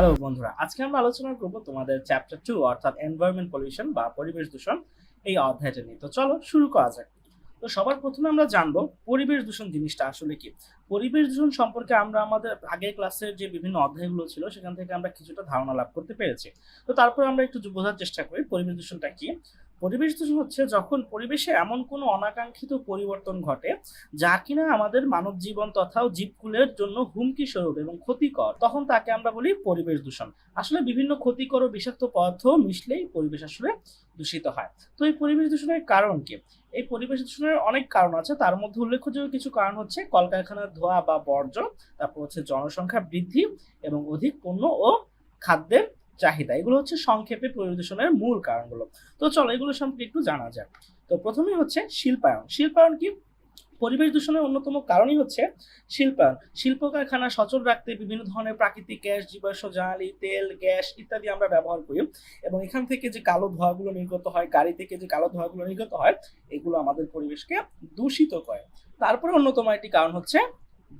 Hello বন্ধুরা। আজকে আমরা আলোচনা করব তোমাদের চ্যাপ্টার টু অর্থাৎ এনভায়রনমেন্ট পলিউশন বা পরিবেশ দূষণ এই অধ্যায়টা নিয়ে। তো চলো শুরু করা যাক। তো সবার প্রথমে আমরা জানব পরিবেশ দূষণ জিনিসটা আসলে কি? পরিবেশ দূষণ সম্পর্কে আমরা আমাদের আগের ক্লাসের যে বিভিন্ন অধ্যায়গুলো ছিল, সেখান থেকে আমরা কিছুটা ধারণা লাভ করতে পেরেছি। তো তারপর আমরা একটু বোঝার চেষ্টা করি পরিবেশ দূষণটা কি। পরিবেশ দূষণ হচ্ছে যখন পরিবেশে এমন কোনো অনাকাঙ্ক্ষিত পরিবর্তন ঘটে যা কিনা আমাদের মানব জীবন তথা জীবকুলের জন্য হুমকি স্বরূপ এবং ক্ষতিকর, তখন তাকে আমরা বলি পরিবেশ দূষণ। আসলে বিভিন্ন ক্ষতিকর ও বিষাক্ত পদার্থ মিশলেই পরিবেশ আসলে দূষিত হয়। তো এই পরিবেশ দূষণের কারণ কি? এই পরিবেশ দূষণের অনেক কারণ আছে। তার মধ্যে উল্লেখযোগ্য কিছু কারণ হচ্ছে কলকারখানার ধোঁয়া বা বর্জ্য, তারপর হচ্ছে জনসংখ্যা বৃদ্ধি এবং অধিক পণ্য ও খাদ্যের চাহিদা। এগুলো হচ্ছে সংক্ষেপে পরিবেশ দূষণের মূল কারণগুলো। তো চলো এগুলো সম্পর্কে একটু জানা যাক। তো প্রথমেই হচ্ছে শিল্পায়ন। শিল্পায়ন কি? পরিবেশ দূষণের অন্যতম কারণই হচ্ছে শিল্পায়ন। শিল্প কারখানা সচল রাখতে বিভিন্ন ধরনের প্রাকৃতিক গ্যাস, জীবাশ্ম জ্বালানি, তেল, গ্যাস ইত্যাদি আমরা ব্যবহার করি এবং এখান থেকে যে কালো ধোঁয়াগুলো নির্গত হয়, গাড়ি থেকে যে কালো ধোঁয়াগুলো নির্গত হয়, এগুলো আমাদের পরিবেশকে দূষিত করে। তারপরে অন্যতম একটি কারণ হচ্ছে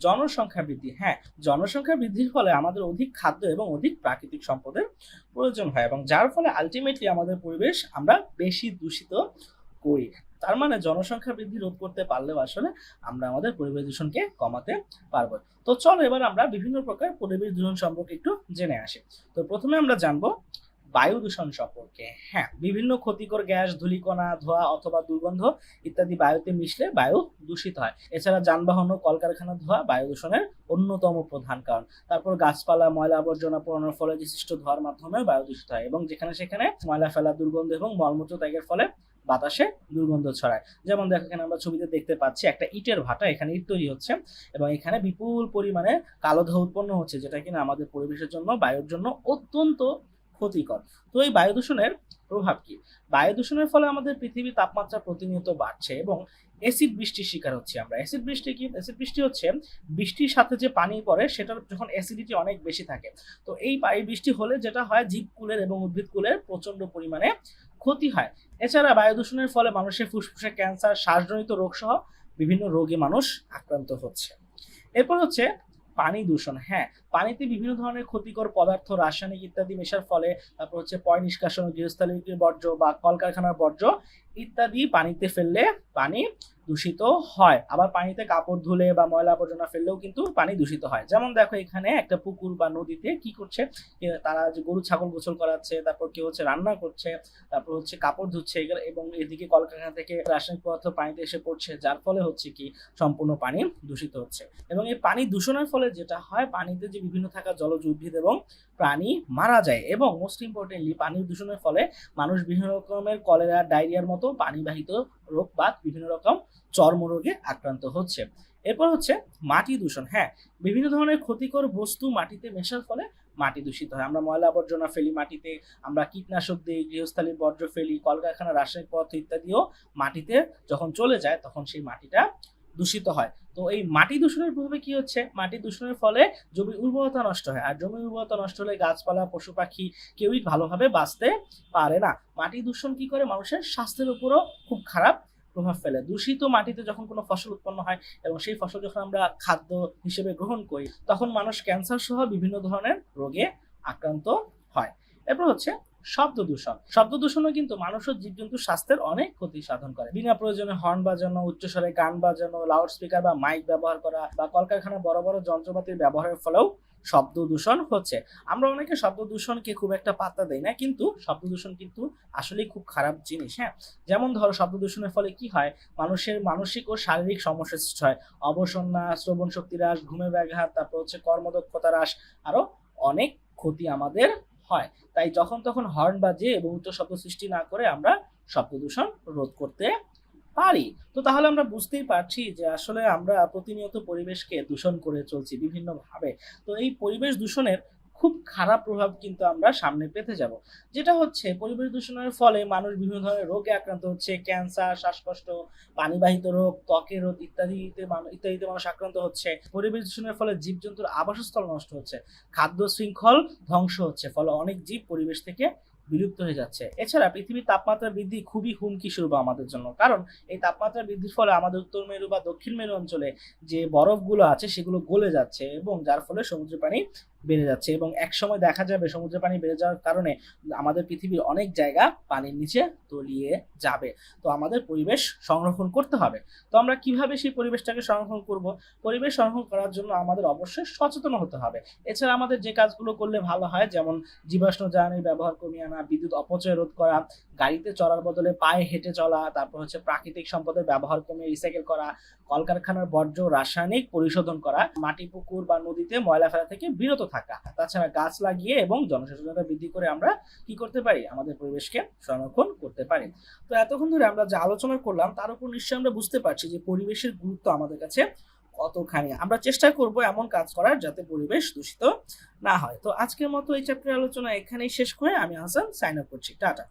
জনসংখ্যা বৃদ্ধি। হ্যাঁ জনসংখ্যা বৃদ্ধির ফলে আমাদের অধিক খাদ্য এবং অধিক প্রাকৃতিক সম্পদের প্রয়োজন হয় এবং যার ফলে আলটিমেটলি আমাদের পরিবেশ আমরা বেশি দূষিত করি। তার মানে জনসংখ্যা বৃদ্ধি রোধ করতে পারলেও আসলে আমরা আমাদের পরিবেশ দূষণকে কমাতে পারব। তো চলো এবার আমরা বিভিন্ন প্রকার পরিবেশ দূষণ সম্পর্কে একটু জেনে আসি। তো প্রথমে আমরা জানব বায়ু দূষণ সম্পর্কে। হ্যাঁ বিভিন্ন ক্ষতিকর গ্যাস, ধূলিকণা, ধোঁয়া অথবা দুর্গন্ধ ইত্যাদি বায়ুতে মিশলে বায়ু দূষিত হয়। এছাড়া যানবাহন ও কলকারখানার ধোঁয়া বায়ু দূষণের অন্যতম প্রধান কারণ। তারপর গাছপালা, ময়লা আবর্জনা পোড়ানোর ফলে সৃষ্ট ধোঁয়ার মাধ্যমে বায়ু দূষিত হয় এবং যেখানে সেখানে ময়লা ফেলা, দুর্গন্ধ এবং মলমূত্র ত্যাগের ফলে বাতাসে দুর্গন্ধ ছড়ায়। যেমন দেখো এখানে আমরা ছবিতে দেখতে পাচ্ছি একটা ইটের ভাটা এখানে ইট তৈরি হচ্ছে এবং এখানে বিপুল পরিমাণে কালো ধোঁয়া উৎপন্ন হচ্ছে, যেটা কিনা আমাদের পরিবেশের জন্য, বায়ুর জন্য অত্যন্ত ক্ষতিকর। তো এই বায়ু দূষণের প্রভাব কি? বায়ু দূষণের ফলে আমাদের পৃথিবীর তাপমাত্রা প্রতিনিয়ত বাড়ছে এবং অ্যাসিড বৃষ্টির শিকার হচ্ছে আমরা। অ্যাসিড বৃষ্টি কি? অ্যাসিড বৃষ্টি হচ্ছে বৃষ্টির সাথে যে পানি পড়ে, সেটার যখন অ্যাসিডিটি অনেক বেশি থাকে। তো এই পানি বৃষ্টি হলে যেটা হয় জীবকুলের এবং উদ্ভিদকুলের প্রচণ্ড পরিমাণে ক্ষতি হয়। এছাড়া বায়ু দূষণের ফলে মানুষের ফুসফুসে ক্যান্সার, শ্বাসজনিত রোগ সহ বিভিন্ন রোগে মানুষ আক্রান্ত হচ্ছে। এরপর হচ্ছে পানি দূষণ হ্যাঁ পানিতে বিভিন্ন ধরনের ক্ষতিকর পদার্থ, রাসায়নিক ইত্যাদি মেশার ফলে, তারপর হচ্ছে পয় নিষ্কাশন গৃহস্থালী বর্জ্য বা কলকারখানার বর্জ্য ইত্যাদি পানিতে ফেললে পানি দূষিত হয়। আবার পানিতে কাপড় ধুলে বা ময়লা আবর্জনা ফেললেও কিন্তু পানি দূষিত হয়। যেমন দেখো এখানে একটা পুকুর বা নদীতে কি করছে তারা যে গরু, ছাগল গোসল করাচ্ছে, তারপর কেউ হচ্ছে রান্না করছে, তারপর হচ্ছে কাপড় ধুচ্ছে এবং এদিকে কলকারখানা থেকে রাসায়নিক পদার্থ পানিতে এসে পড়ছে, যার ফলে হচ্ছে কি সম্পূর্ণ পানি দূষিত হচ্ছে। এবং এই পানি দূষণের ফলে যেটা হয়, পানিতে যে বিভিন্ন থাকা জলজ উদ্ভিদ এবং প্রাণী মারা যায় এবং মোস্ট ইম্পর্টেন্টলি পানি দূষণের ফলে মানুষ বিভিন্ন রকমের কলেরা ডায়রিয়ার মতো পানিবাহিত রোগ বা বিভিন্ন রকম চর্মরোগে আক্রান্ত হচ্ছে। এরপর হচ্ছে মাটি দূষণ। হ্যাঁ বিভিন্ন ধরনের ক্ষতিকর বস্তু মাটিতে মেশার ফলে মাটি দূষিত হয়। আমরা ময়লা আবর্জনা ফেলি মাটিতে, আমরা কীটনাশক দিই, গৃহস্থালীর বর্জ্য ফেলি, কলকারখানা রাসায়নিক পদার্থ ইত্যাদিও মাটিতে যখন চলে যায়, তখন সেই মাটিটা দূষিত হয়। তো এই মাটি দূষণের প্রভাবে কি হচ্ছে? মাটি দূষণের ফলে জমির উর্বরতা নষ্ট হয়। আর জমির উর্বরতা নষ্ট হলে গাছপালা পশু পাখি কেউই ভালোভাবে বাঁচতে পারে না। মাটি দূষণ কি করে? মানুষের স্বাস্থ্যের উপরও খুব খারাপ প্রভাব ফেলে। দূষিত মাটিতে যখন কোনো ফসল উৎপন্ন হয় এবং সেই ফসল যখন আমরা খাদ্য হিসেবে গ্রহণ করি, তখন মানুষ ক্যান্সার সহ বিভিন্ন ধরনের রোগে আক্রান্ত হয়। এরপর হচ্ছে শব্দ দূষণ শব্দ দূষণও কিন্তু মানুষ ও জীবজন্তুর স্বাস্থ্যের অনেক ক্ষতি সাধন করে। বিনা প্রয়োজনে হর্ন বাজানো, উচ্চস্বরে গান বাজানো লাউড স্পিকার বা মাইক ব্যবহার করা বা কলকারখানায় বড় বড় যন্ত্রপাতির ব্যবহারের ফলেও শব্দ দূষণ হচ্ছে। আমরা অনেকে শব্দ দূষণকে খুব একটা পাত্তা দেই না, কিন্তু শব্দ দূষণ কিন্তু আসলেই খুব খারাপ জিনিস হ্যাঁ? যেমন ধরো শব্দ দূষণের ফলে কি হয়? মানুষের মানসিক ও শারীরিক সমস্যা সৃষ্টি হয়। অবসন্না, শ্রবণ শক্তি হ্রাস, ঘুমের ব্যাঘাত, তারপর হচ্ছে কর্মদক্ষতা হ্রাস, আরও অনেক ক্ষতি আমাদের হয়। তাই যখন তখন হর্ন বাজে এবং উচ্চ শব্দ সৃষ্টি না করে আমরা শব্দ দূষণ রোধ করতে পারি। তো তাহলে আমরা বুঝতেই পারছি যে আসলে আমরা প্রতিনিয়ত পরিবেশকে দূষণ করে চলছি বিভিন্নভাবে। তো এই পরিবেশ দূষণের খুব খারাপ প্রভাব কিন্তু আমরা সামনে পেতে যাব। যেটা হচ্ছে, পরিবেশ দূষণের ফলে মানুষ বিভিন্ন ধরনের রোগে আক্রান্ত হচ্ছে, ক্যান্সার, শ্বাসকষ্ট, পানিবাহিত রোগ ত্বকের রোগ ইত্যাদিতে ইত্যাদিতে মানুষ আক্রান্ত হচ্ছে। পরিবেশ দূষণের ফলে জীবজন্তুর আবাসস্থল নষ্ট হচ্ছে, খাদ্য শৃঙ্খল ধ্বংস হচ্ছে, ফলে অনেক জীব পরিবেশ থেকে বিলুপ্ত হয়ে যাচ্ছে। এছাড়া পৃথিবীর তাপমাত্রা বৃদ্ধি খুবই হুমকি স্বরূপ আমাদের জন্য, কারণ এই তাপমাত্রা বৃদ্ধির ফলে আমাদের উত্তর মেরু বা দক্ষিণ মেরু অঞ্চলে যে বরফগুলো আছে, সেগুলো গলে যাচ্ছে এবং যার ফলে সমুদ্রের পানি বেড়ে যাচ্ছে এবং এক সময় দেখা যাবে সমুদ্রের পানি বেড়ে যাওয়ার কারণে আমাদের পৃথিবীর অনেক জায়গা পানির নিচে তলিয়ে যাবে। তো আমাদের পরিবেশ সংরক্ষণ করতে হবে। তো আমরা কীভাবে সেই পরিবেশটাকে সংরক্ষণ করব? পরিবেশ সংরক্ষণ করার জন্য আমাদের অবশ্যই সচেতন হতে হবে। এছাড়া আমাদের যে কাজগুলো করলে ভালো হয়, যেমন জীবাশ্ম জ্বালানির ব্যবহার কমিয়ে আনা, বিদ্যুৎ অপচয় রোধ করা গাড়িতে চলার বদলে পায়ে হেঁটে চলা, তারপর হচ্ছে প্রাকৃতিক সম্পদের ব্যবহার কমিয়ে রিসাইকেল করা, কলকারখানার বর্জ্য রাসায়নিক পরিশোধন করা, মাটি, পুকুর বা নদীতে ময়লা ফেলা থেকে বিরত থাকা, তাছাড়া গাছ লাগিয়ে এবং জনসচেতনতা বৃদ্ধি করে আমরা কি করতে পারি? আমাদের পরিবেশকে সংরক্ষণ করতে পারি। তো এতক্ষণ ধরে আমরা যে আলোচনা করলাম, তার উপর নিশ্চয়ই আমরা বুঝতে পারছি যে পরিবেশের গুরুত্ব আমাদের কাছে কতখানি। আমরা চেষ্টা করব এমন কাজ করার যাতে পরিবেশ দূষিত না হয়। তো আজকের মতো এই চ্যাপ্টার আলোচনা এখানেই শেষ করে আমি হাসান সাইন আপ করছি। টাটা।